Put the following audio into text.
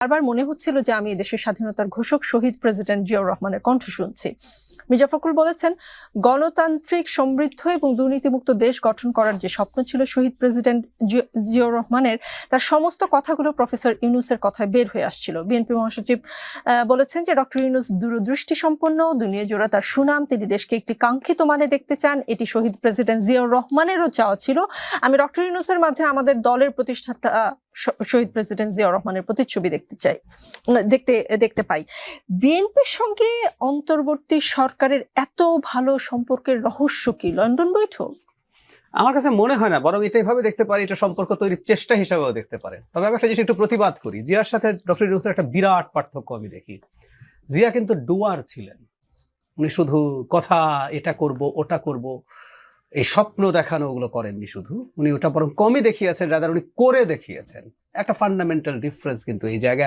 বারবার মনে হচ্ছিল যে আমি দেশের স্বাধীনতার ঘোষক শহীদ প্রেসিডেন্ট জিয়াউর রহমানের কণ্ঠ শুনছি। মির্জা ফখরুল বলেছেন, গণতান্ত্রিক সমৃদ্ধ এবং দুর্নীতিমুক্ত দেশ গঠন করার যে স্বপ্ন ছিল শহীদ প্রেসিডেন্ট জিয়াউর রহমানের, তার সমস্ত কথাগুলো প্রফেসর ইউনুসের কথায় বের হয়ে আসছিল। বিএনপি মহাসচিব বলেছেন যে ডক্টর ইউনুস দূরদৃষ্টি সম্পন্ন দুনিয়া জোড়া তার সুনাম, তিনি দেশকে একটি কাঙ্ক্ষিত মানে দেখতে চান, এটি শহীদ প্রেসিডেন্ট জিয়াউর রহমানেরও চাওয়া ছিল। আমি ডক্টর ইউনুসের মাঝে আমাদের দলের প্রতিষ্ঠাতা শহীদ প্রেসিডেন্ট জিয়াউর রহমানের প্রতিচ্ছবি দেখতে চাই দেখতে দেখতে পাই। বিএনপির সঙ্গে অন্তর্বর্তী সরকারের এত ভালো সম্পর্কের রহস্য কি? লন্ডন বৈঠক? আমার কাছে মনে হয় না, বরং এটা এভাবে দেখতে পারি, এটা সম্পর্ক তৈরির চেষ্টা হিসাবেও দেখতে পারেন। তবে আমি একটা জিনিস একটু প্রতিবাদ করি, জিয়ার সাথে ডক্টর ইউনুসের একটা বিরাট পার্থক্য আমি দেখি। জিয়া কিন্তু ডুয়ার ছিলেন। উনি শুধু কথা, এটা করব, ওটা করব এই স্বপ্ন দেখানো ওগুলো করেননি শুধু, উনি ওটা বরং কমই দেখিয়েছেন রাদার উনি করে দেখিয়েছেন। একটা ফান্ডামেন্টাল ডিফারেন্স কিন্তু এই জায়গায়